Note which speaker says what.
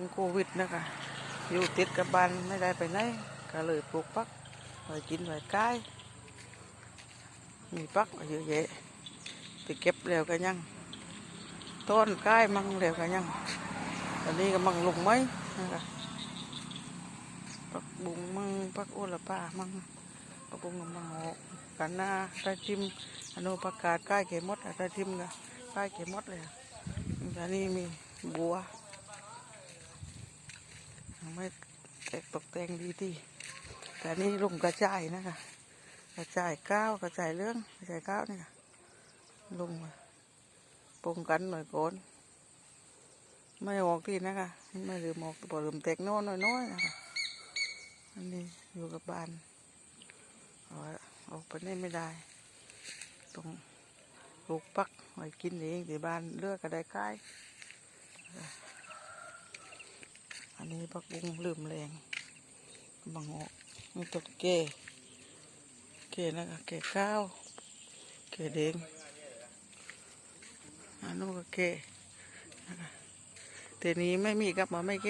Speaker 1: งโควิดนะคะ อยู่ติดกับบ้านไม่ได้ไปไหนก็เลยปลูกปักไว้กินไว้กล้มีปักเยอะแยะไปเก็บแล้วก็ยังต้นกล้มั่งแล้วก็ยังตอนนี้ก็มั่งลงไหมนะคะปักบุงมั่งปักโอละป้ามั่งปักบุงมั่งออกกันหน้าตาทิมอนุประกาศกล้เขมดอะตาทิมก็กล้เขมดเลยอะตอนนี้มีบัว ไม่แตกตกแต่งดีที่แต่นี่ลงกระจายนะคะกระจายก้าวกระจายเรื่องกระจายก้าวนี่ค่ะลงมาปงกันหน่อยก่อนไม่ออกที่นะคะไม่ลืมออกพอลืมแตกโน่นน้อยๆนะคะอันนี้อยู่กับบ้านออกไปนี่ไม่ได้ต้องลูกปักไว้กินเองที่บ้านเลือกก็ได้ค่าย มีบักบุ้งลืมแรงบังโอมีตัวเกเกนะคะเกข้าวเกเด้งอันนู้นก็เกนะคะแต่นี้ไม่มีกลับมาไม่เก